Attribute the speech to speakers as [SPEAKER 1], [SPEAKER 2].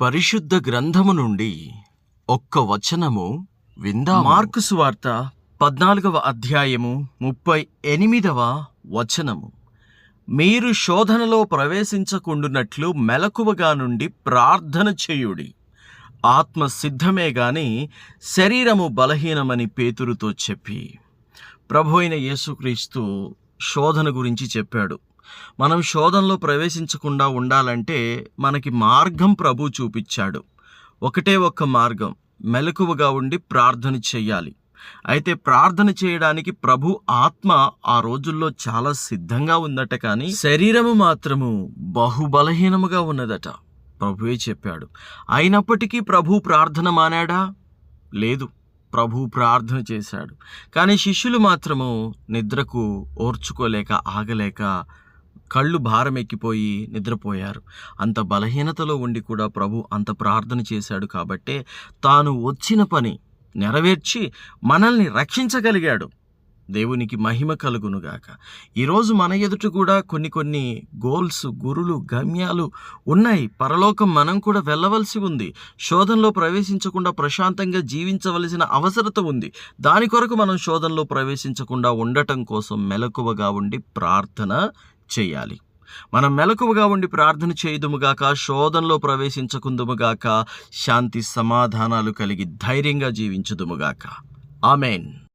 [SPEAKER 1] పరిశుద్ధ గ్రంథము నుండి ఒక్క వచనము విందా మార్కు సువార్త పద్నాలుగవ అధ్యాయము ముప్పై ఎనిమిదవ వచనము. మీరు శోధనలో ప్రవేశించకుండునట్లు మెలకువగా నుండి ప్రార్థన చేయుడి. ఆత్మ సిద్ధమే గాని శరీరము బలహీనమని పేతురుతో చెప్పి. ప్రభు అయిన యేసుక్రీస్తు శోధన గురించి చెప్పాడు. మనం శోధనలో ప్రవేశించకుండా ఉండాలంటే మనకి మార్గం ప్రభు చూపించాడు. ఒకటే ఒక్క మార్గం మెలకువగా ఉండి ప్రార్థన చెయ్యాలి అయితే ప్రార్థన చేయడానికి ప్రభు ఆత్మ ఆ రోజుల్లో చాలా సిద్ధంగా ఉందట కానీ శరీరము మాత్రము బహుబలహీనముగా ఉన్నదట. ప్రభువే చెప్పాడు. అయినప్పటికీ ప్రభు ప్రార్థన మానాడా? లేదు. ప్రభు ప్రార్థన చేశాడు. కానీ శిష్యులు మాత్రము నిద్రకు ఓర్చుకోలేక ఆగలేక కళ్ళు భారం ఎక్కిపోయి నిద్రపోయారు. అంత బలహీనతలో ఉండి కూడా ప్రభు అంత ప్రార్థన చేశాడు కాబట్టే తాను వచ్చిన పని నెరవేర్చి మనల్ని రక్షించగలిగాడు. దేవునికి మహిమ కలుగునుగాక ఈరోజు మన ఎదుట కూడా కొన్ని కొన్ని గోల్స్ గురులు గమ్యాలు ఉన్నాయి. పరలోకం మనం కూడా వెళ్ళవలసి ఉంది. శోధనలో ప్రవేశించకుండా ప్రశాంతంగా జీవించవలసిన అవసరత ఉంది. దాని కొరకు మనం శోధనలో ప్రవేశించకుండా ఉండటం కోసం మెలకువగా ఉండి ప్రార్థన చేయాలి. మనం మెలకువగా ఉండి ప్రార్థన చేయుదుముగాక శోధనలో ప్రవేశించకుందుముగాక శాంతి సమాధానాలు కలిగి ధైర్యంగా జీవించుదుముగాక. ఆమెన్.